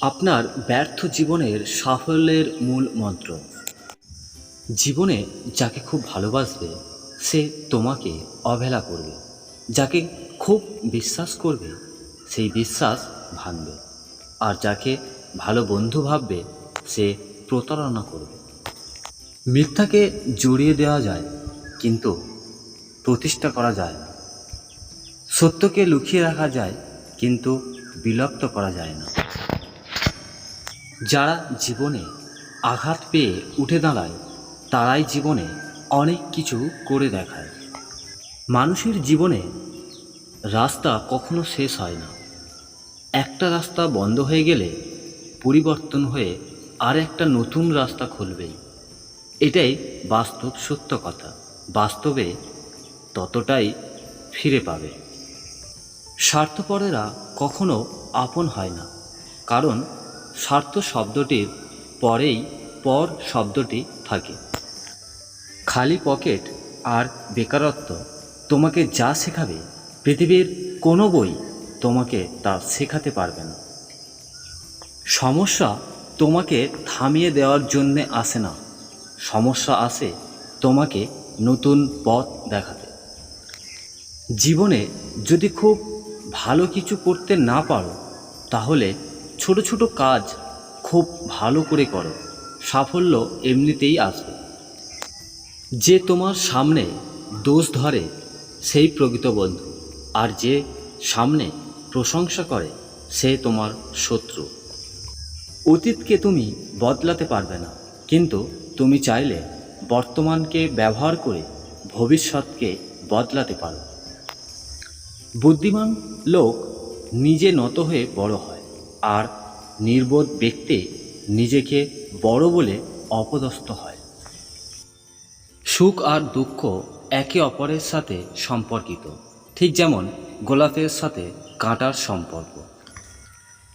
আপনার ব্যর্থ জীবনের সাফল্যের মূল মন্ত্র। জীবনে যাকে খুব ভালোবাসবে, সে তোমাকে অবহেলা করবে। যাকে খুব বিশ্বাস করবে, সেই বিশ্বাস ভাঙবে। আর যাকে ভালো বন্ধু ভাববে, সে প্রতারণা করবে। মিথ্যাকে জড়িয়ে দেওয়া যায়, কিন্তু প্রতিষ্ঠা করা যায় না। সত্যকে লুকিয়ে রাখা যায়, কিন্তু বিলুপ্ত করা যায় না। যারা জীবনে আঘাত পেয়ে উঠে দাঁড়ায়, তারাই জীবনে অনেক কিছু করে দেখায়। মানুষের জীবনে রাস্তা কখনো শেষ হয় না। একটা রাস্তা বন্ধ হয়ে গেলে পরিবর্তন হয়ে আর একটা নতুন রাস্তা খুলবেই। এটাই বাস্তব সত্য কথা। বাস্তবে ততটাই ফিরে পাবে। স্বার্থপরেরা কখনো আপন হয় না। কারণ স্বার্থ শব্দটির পরেই পর শব্দটি থাকে। খালি পকেট আর বেকারত্ব তোমাকে যা শেখাবে, পৃথিবীর কোনো বই তোমাকে তা শেখাতে পারবে না। সমস্যা তোমাকে থামিয়ে দেওয়ার জন্যে আসে না। সমস্যা আসে তোমাকে নতুন পথ দেখাতে। জীবনে যদি খুব ভালো কিছু করতে না পারো, তাহলে ছোট ছোট কাজ খুব ভালো করে করো। সাফল্য এমনিতেই আসবে। যে তোমার সামনে দোষ ধরে, সেই প্রকৃত বন্ধু। আর যে সামনে প্রশংসা করে, সে তোমার শত্রু। অতীতকে তুমি বদলাতে পারবে না। কিন্তু তুমি চাইলে বর্তমানকে ব্যবহার করে ভবিষ্যৎকে বদলাতে পারো। বুদ্ধিমান লোক নিজে নত হয়ে বড় হয়। আর নির্বোধ ব্যক্তি নিজেকে বড় বলে অপদস্থ হয়। সুখ আর দুঃখ একে অপরের সাথে সম্পর্কিত, ঠিক যেমন গোলাপের সাথে কাঁটার সম্পর্ক।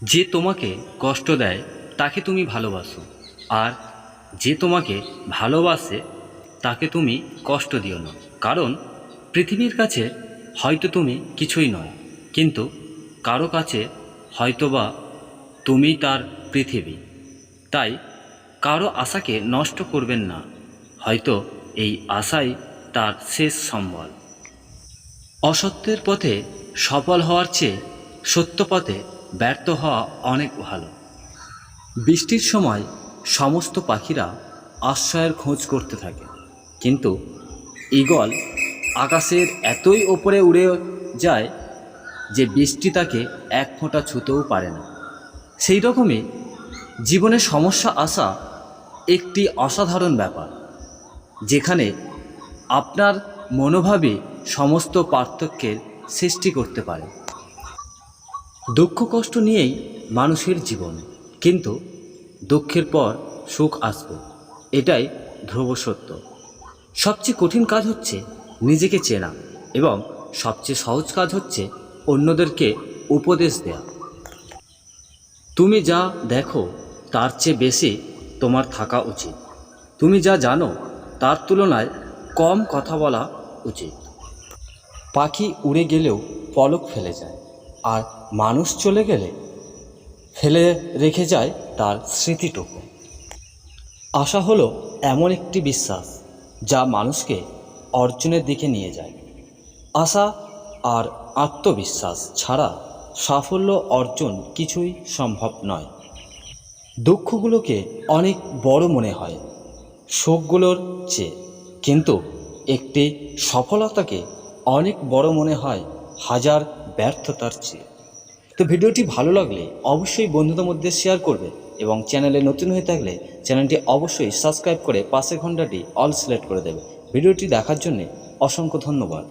যে তোমাকে কষ্ট দেয়, তাকে তুমি ভালোবাসো, আর যে তোমাকে ভালোবাসে, তাকে তুমি কষ্ট দিও না। কারণ পৃথিবীর কাছে হয়তো তুমি কিছুই নয়, কিন্তু কারও কাছে হয়তোবা তুমি তার পৃথিবী। তাই কারও আশাকে নষ্ট করবেন না, হয়তো এই আশাই তার শেষ সম্বল। অসত্যের পথে সফল হওয়ার চেয়ে সত্য পথে ব্যর্থ হওয়া অনেক ভালো। বৃষ্টির সময় সমস্ত পাখিরা আশ্রয়ের খোঁজ করতে থাকে। কিন্তু ঈগল আকাশের এতই ওপরে উড়ে যায় যে বৃষ্টি তাকে এক ফোঁটা ছুতেও পারে না। সেই রকমই জীবনে সমস্যা আসা একটি অসাধারণ ব্যাপার, যেখানে আপনার মনোভাবে সমস্ত পার্থক্যের সৃষ্টি করতে পারে। দুঃখ কষ্ট নিয়েই মানুষের জীবন, কিন্তু দুঃখের পর সুখ আসবে, এটাই ধ্রুব সত্য। সবচেয়ে কঠিন কাজ হচ্ছে নিজেকে চেনা এবং সবচেয়ে সহজ কাজ হচ্ছে অন্যদেরকে উপদেশ দেয়া। তুমি যা দেখো, তার চেয়ে বেশি তোমার থাকা উচিত। তুমি যা জানো, তার তুলনায় কম কথা বলা উচিত। পাখি উড়ে গেলেও পলক ফেলে যায়, আর মানুষ চলে গেলে ফেলে রেখে যায় তার স্মৃতিটুকু। আশা হলো এমন একটি বিশ্বাস যা মানুষকে অর্জনের দিকে নিয়ে যায়। আশা আর আত্মবিশ্বাস ছাড়া সাফল্য অর্জন কিছুই সম্ভব নয়। দুঃখগুলোকে অনেক বড় মনে হয়, শোকগুলোর চেয়ে। কিন্তু একটি সফলতাকে অনেক বড় মনে হয় হাজার ব্যর্থতার চেয়ে। তো ভিডিওটি ভালো লাগলে অবশ্যই বন্ধুদের মধ্যে শেয়ার করবে এবং চ্যানেলে নতুন হয়ে থাকলে চ্যানেলটি অবশ্যই সাবস্ক্রাইব করে পাশের ঘন্টাটি অল সিলেক্ট করে দেবে। ভিডিওটি দেখার জন্যে অসংখ্য ধন্যবাদ।